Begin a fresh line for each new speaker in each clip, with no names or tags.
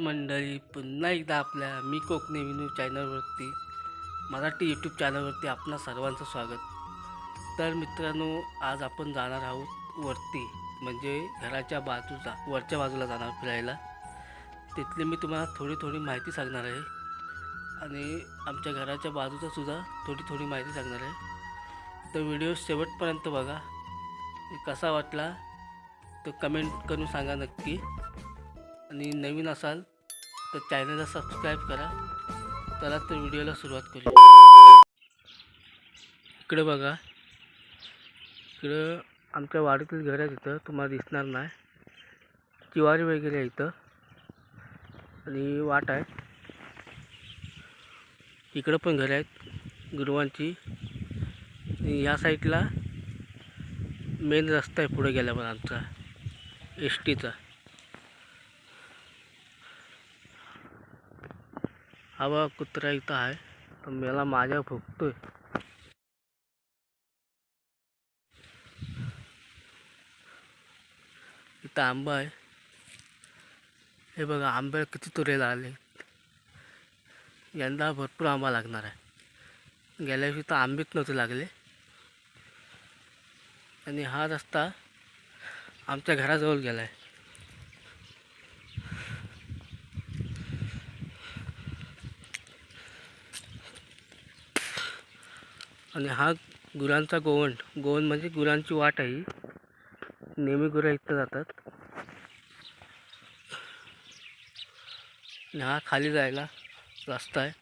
मंडळी पुन्हा एकदा आपल्या मी कोकणी विनू चॅनलवरती मराठी यूट्यूब चॅनलवरती आपणा सर्वांचं स्वागत. तर मित्रांनो आज आपण जाणार आहोत वरती म्हणजे घराच्या बाजूचा वरच्या बाजूला जाणार फिरायला. तिथली मी तुम्हाला थोडी थोडी माहिती सांगणार आहे. आणि आमच्या घराच्या बाजूचा सुद्धा थोडी थोडी माहिती सांगणार आहे. तर व्हिडिओ शेवटपर्यंत बघा. कसा वाटला तो कमेंट करून सांगा नक्की. आणि नवीन असाल तर चॅनलला सबस्क्राईब करा. चला तर व्हिडिओला सुरुवात करूया. इकडं बघा. इकडं आमच्या वाडीतील घर आहे तिथं. तुम्हाला दिसणार नाही. किवारी वगैरे आहे इथं. आणि वाट आहे. इकडं पण घरं आहेत. गुरुवांची. आणि या साईडला मेन रस्ता आहे पुढे गेल्यावर आमचा. एस टीचा हा बघा कुत्रा इथं आहे तर मला माझ्या भुकतोय इथं आंबा आहे. हे बघा आंबे किती तुरेला आले यंदा भरपूर आंबा लागणार आहे. गेल्या वर्षी तर आंबेच नव्हते लागले. आणि हा रस्ता आमच्या घराजवळ गेला आहे आणि हा गुरांचा गोवंड गोवंड म्हणजे गुरांची वाट आहे. नेहमी गुरं इथं जातात. आणि हा खाली जायला रस्ता आहे.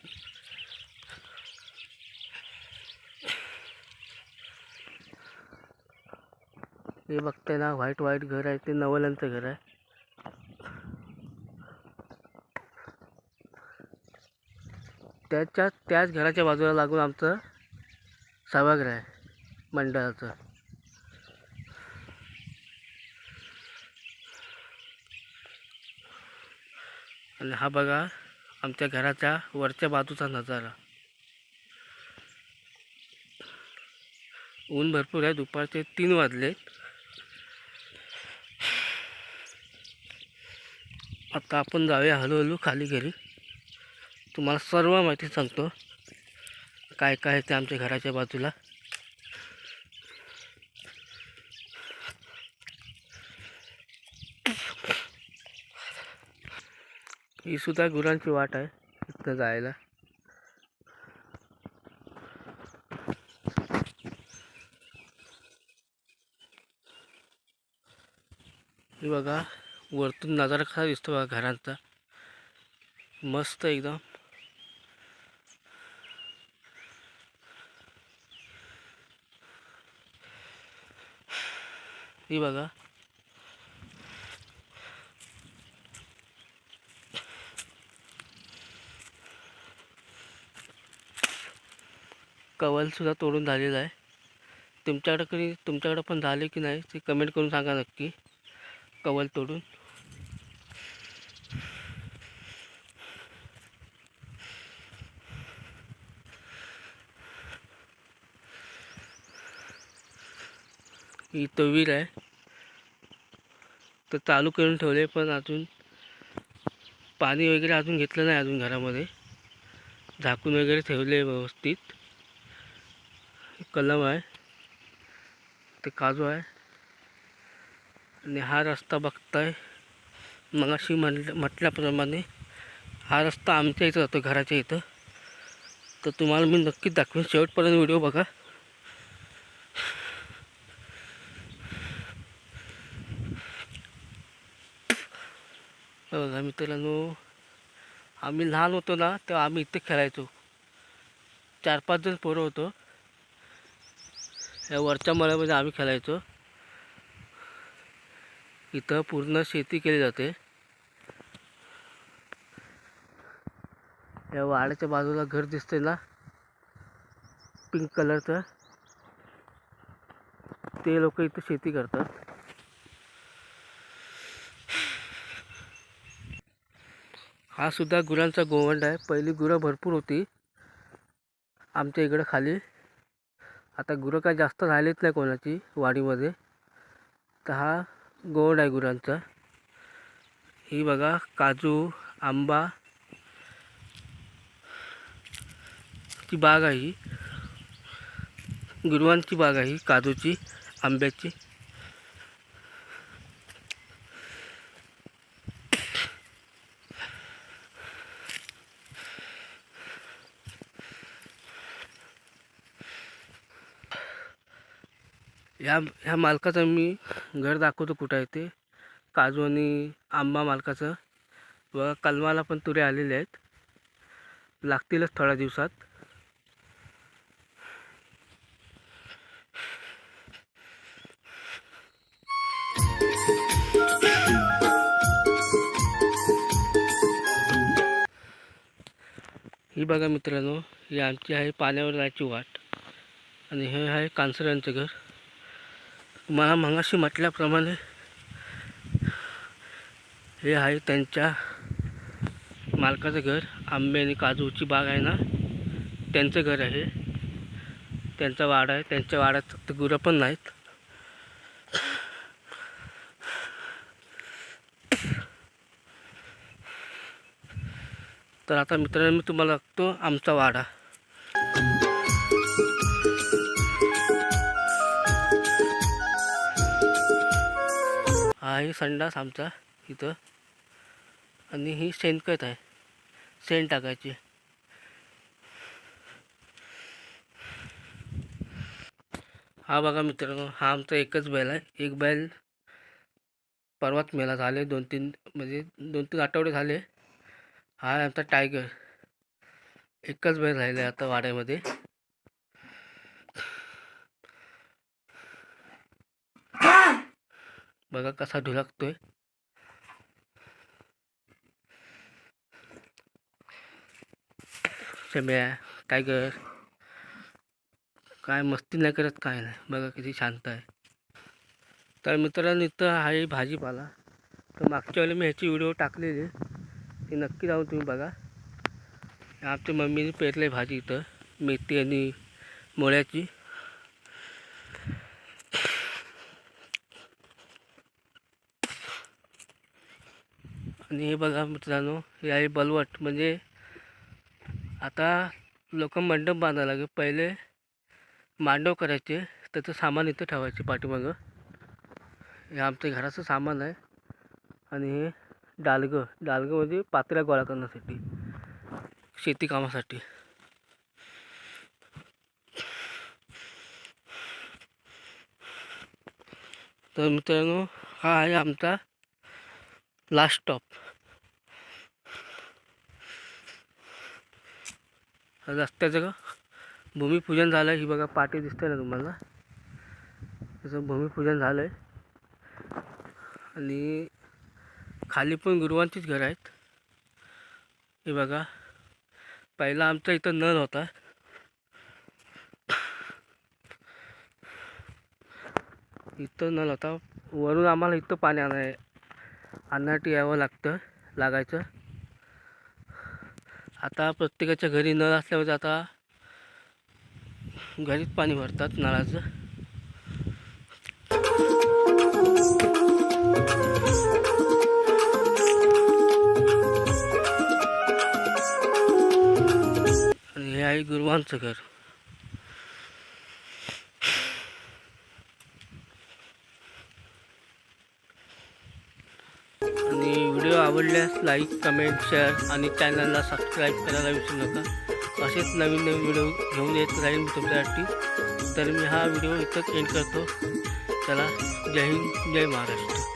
हे बघताय ना व्हाईट व्हाईट घर आहे ते नवलांचं घर आहे. त्याच्या त्याच घराच्या बाजूला लागून आमचं सभागृह आहे मंडळाचं. आणि हा बघा आमच्या घराच्या वरच्या बाजूचा नजारा. ऊन भरपूर आहे दुपारचे तीन वाजले. आता आपण जाऊया हळूहळू खाली घरी. तुम्हाला सर्व माहिती सांगतो. काय काय आहे ते आमच्या घराच्या बाजूला? ही सुद्धा गुरांची वाट आहे इथं जायला. हे बघा वरतून नजारा कसा दिसतो बघा घरांचा. मस्त एकदम. ही बघा. कवलसुद्धा तोडून झालेला आहे. तुमच्याकडं कधी तुमच्याकडं पण झाले की नाही ते कमेंट करून सांगा नक्की. कवल तोडून. ही तवीर आहे. तर चालू करून ठेवले पण अजून पाणी वगैरे अजून घेतलं नाही अजून घरामध्ये. झाकून वगैरे ठेवले व्यवस्थित. कलम आहे. ते काजू आहे. आणि हा रस्ता बघताय. मगाशी म्हटलं म्हटल्याप्रमाणे हा रस्ता आमच्या इथं जातो घराच्या इथं. तर तुम्हाला मी नक्कीच दाखवेन. शेवटपर्यंत व्हिडिओ बघा. बघा मित्रांनो आम्ही लहान होतो ना तेव्हा आम्ही इथं खेळायचो. चार पाच जण पोरं होतो. या वरच्या मळ्यामध्ये आम्ही खेळायचो. इथं पूर्ण शेती केली जाते. या वाड्याच्या बाजूला घर दिसते ना पिंक कलरचं. ते लोक इथं शेती करतात. हा सुद्धा गुरांचा गोवंड आहे. पहिली गुरं भरपूर होती. आमच्या इकडं खाली. आता गुरं काय जास्त राहिलेत नाही कोणाची वाडीमध्ये. तर हा गोवंड आहे गुरांचा. ही बघा काजू आंबा. ची बाग आहे ही. गुरुवांची बाग आहे काजूची आंब्याची. ह्या ह्या मालकाचं मी घर दाखवतो कुठं आहे ते. काजू आणि आंबा मालकाचं. व कलमाला पण तुरे आलेले आहेत. लागतीलच थोड्या दिवसात. ही बघा मित्रांनो ही आमची आहे पाण्यावर जायची वाट. आणि हे आहे कांसऱ्यांचं घर. तुम्हाला मगाशी म्हटल्याप्रमाणे हे आहे त्यांच्या मालकाचं घर. आंबे आणि काजूची बाग आहे ना त्यांचं घर आहे. त्यांचा वाडा आहे. त्यांच्या वाड्यात फक्त गुरं पण नाहीत. तर आता मित्रांनो मी तुम्हाला लागतो आमचा वाडा. आहे संडास आमचा इथं. आणि ही शेणखत आहे. शेण टाकायची. हा बघा मित्रांनो हा आमचा एकच बैल आहे. एक बैल परवाच मेला झाले दोन तीन म्हणजे दोन तीन आठवडे झाले. हा आमचा टायगर. एकच बैल राहिला आहे आता वाड्यामध्ये. बघा कसा ढुलकतोय शम्या टायगर काय मस्ती नाही करत काय नाही. बघा किती शांत आहे. तर मित्रांनो इथं आहे भाजीपाला. तर मागच्या वेळेला मी ह्याची व्हिडिओ टाकलेली. ती नक्की जाऊन तुम्ही बघा. आमच्या मम्मीने पेरले भाजी इथं मेथी आणि मुळ्याची. आणि हे बघा मित्रांनो हे आहे बलवट. म्हणजे आता लोक मंडप बांधायला लागले. पहिले मांडव करायचे त्याचं सामान इथं ठेवायचे पाठीमागं. हे आमच्या घराचं सामान आहे. आणि हे डालगं डालगं म्हणजे पात्र्या गोळा करण्यासाठी शेती कामासाठी. तर मित्रांनो हा आहे आमचा लास्ट स्टॉप रस्त्याचं का? भूमिपूजन झालं ही बघा पाटी दिसते ना तुम्हाला? त्याचं भूमिपूजन झालं आहे आणि खाली पण गुरुवांचीच घरं आहेत. हे बघा. पहिला आमचा इथं नळ होता. इथं नळ होता. वरून आम्हाला इथं पाणी आणाय आणण्यासाठी यावं लागतं लागायचं. आता प्रत्येकाच्या घरी नळ असल्यामुळे आता घरीच पाणी भरतात नळाचं. आणि हे आहे गुरुवांचं घर आणि व्हिडिओ आवडल्यास लाईक कमेंट शेअर आणि चॅनलला सबस्क्राईब करायला विसरू नका. असेच नवीन नवीन व्हिडिओ घेऊन येत राहील मी तुमच्यासाठी. तर मी हा व्हिडिओ इथंच एंड करतो. चला जय हिंद जय महाराष्ट्र.